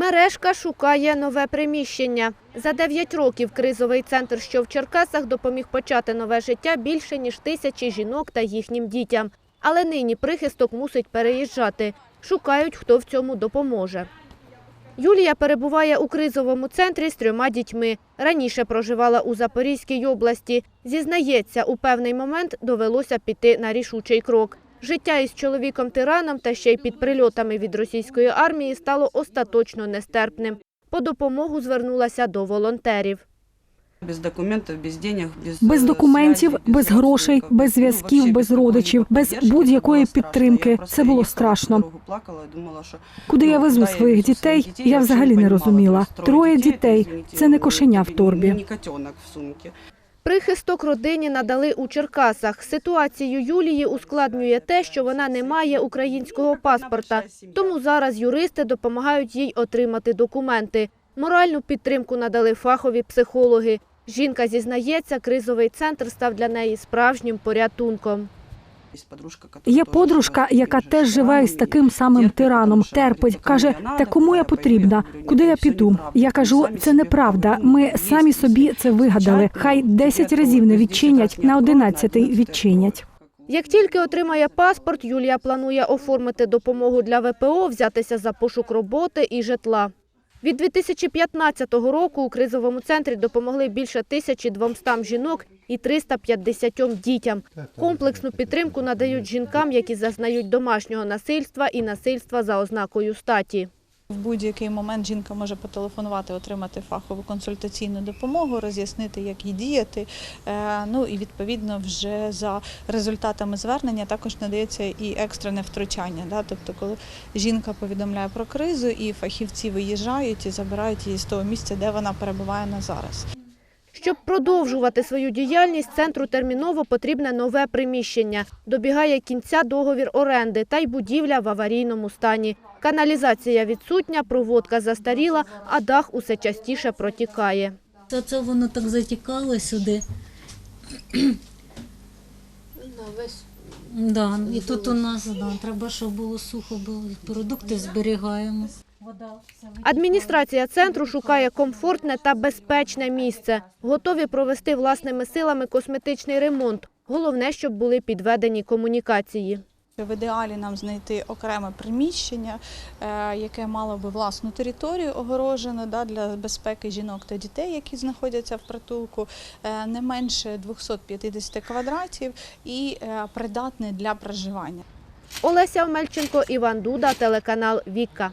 Мережка шукає нове приміщення. За 9 років кризовий центр, що в Черкасах, допоміг почати нове життя більше, ніж тисячі жінок та їхнім дітям. Але нині прихисток мусить переїжджати. Шукають, хто в цьому допоможе. Юлія перебуває у кризовому центрі з трьома дітьми. Раніше проживала у Запорізькій області. Зізнається, у певний момент довелося піти на рішучий крок. Життя із чоловіком-тираном та ще й під прильотами від російської армії стало остаточно нестерпним. По допомогу звернулася до волонтерів. Без документів, без денег, без, Без е, документів, без грошей, без ну, зв'язків, без родичів, без будь-якої підтримки. Це було страшно. плакала думала, що Куди я ну, везу своїх дітей, я взагалі не розуміла. Троє дітей, це не кошеня в торбі. Прихисток родині надали у Черкасах. Ситуацію Юлії ускладнює те, що вона не має українського паспорта. Тому зараз юристи допомагають їй отримати документи. Моральну підтримку надали фахові психологи. Жінка зізнається, кризовий центр став для неї справжнім порятунком. Є подружка, яка теж подружка, живе яка теж живе тираном, із таким самим тираном, терпить. Каже, та кому я потрібна? Куди я піду? Я кажу, це неправда. Ми самі собі це вигадали. Хай 10 разів не відчинять, на раз 11 откроють, відчинять. Як тільки отримає паспорт, Юлія планує оформити допомогу для ВПО, взятися за пошук роботи і житла. Від 2015 року у кризовому центрі допомогли більше 1200 жінок і 350 дітям. Комплексну підтримку надають жінкам, які зазнають домашнього насильства і насильства за ознакою статі. В будь-який момент жінка може потелефонувати, отримати фахову консультаційну допомогу, роз'яснити, як їй діяти. Е, Ну і відповідно вже за результатами звернення також надається і екстрене втручання. Да? Тобто, коли жінка повідомляє про кризу, і фахівці виїжджають і забирають її з того місця, де вона перебуває на зараз. Щоб продовжувати свою діяльність, центру терміново потрібне нове приміщення. Добігає кінця договір оренди та й будівля в аварійному стані. Каналізація відсутня, проводка застаріла, а дах усе частіше протікає. Та це воно так затікало сюди. Да, і тут у нас да, треба, щоб було сухо, було продукти зберігаємо. Адміністрація центру шукає комфортне та безпечне місце. Готові провести власними силами косметичний ремонт. Головне, щоб були підведені комунікації. В ідеалі нам знайти окреме приміщення, е, яке мало би власну територію огорожену да, для безпеки жінок та дітей, які знаходяться в притулку, е, не менше 250 квадратів і е, придатне для проживання. Олеся Омельченко, Іван Дуда, телеканал Віка.